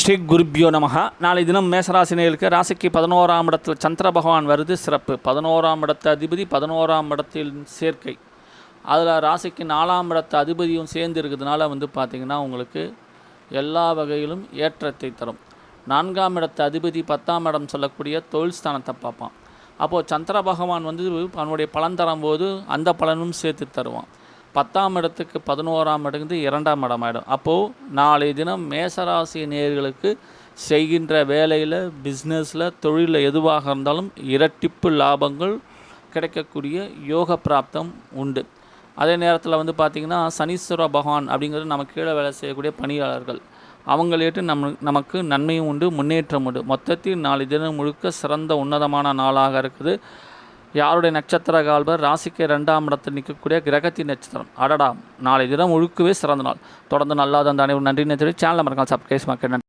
ஸ்ரீ குருப்பியோ நமகா நாளை தினம் மேசராசினியர்களுக்கு ராசிக்கு பதினோராம் இடத்தில் சந்திர பகவான் வருது சிறப்பு. பதினோராம் இடத்து அதிபதி பதினோராம் இடத்தில் சேர்க்கை. அதில் ராசிக்கு நாலாம் இடத்து அதிபதியும் சேர்ந்து இருக்கிறதுனால வந்து பார்த்திங்கன்னா உங்களுக்கு எல்லா வகையிலும் ஏற்றத்தை தரும். நான்காம் இடத்து அதிபதி பத்தாம் இடம் சொல்லக்கூடிய தொழில் ஸ்தானத்தை பார்ப்பான். அப்போது சந்திர பகவான் வந்து அவனுடைய பலன் தரும்போது அந்த பலனும் சேர்த்து தருவான். பத்தாம் இடத்துக்கு பதினோராம் இடங்கு இரண்டாம் இடம் ஆகிடும் அப்போது நாளை தினம் மேசராசி நேர்களுக்கு செய்கின்ற வேலையில் பிஸ்னஸில் தொழிலில் எதுவாக இருந்தாலும் இரட்டிப்பு லாபங்கள் கிடைக்கக்கூடிய யோக பிராப்தம் உண்டு. அதே நேரத்தில் வந்து பார்த்திங்கன்னா சனீஸ்வர பகவான் அப்படிங்கிறது நம்ம கீழே வேலை செய்யக்கூடிய பணியாளர்கள். அவங்களேட்டு நம்ம நமக்கு நன்மையும் உண்டு முன்னேற்றம் உண்டு. மொத்தத்தில் நாலு தினம் முழுக்க சிறந்த உன்னதமான நாளாக இருக்குது. யாருடைய நட்சத்திர கால்பர் ராசிக்கு ரெண்டாம் இடத்தில் நிற்கக்கூடிய கிரகத்தின் நட்சத்திரம். அடடா நாளை தினம் முழுக்கவே சிறந்த நாள். தொடர்ந்து நல்லா அந்த அனைவரும் நன்றி நினைத்து சேனலில் மறக்காமல் சப்ஸ்கிரைஸ் மக்கள் நன்றி.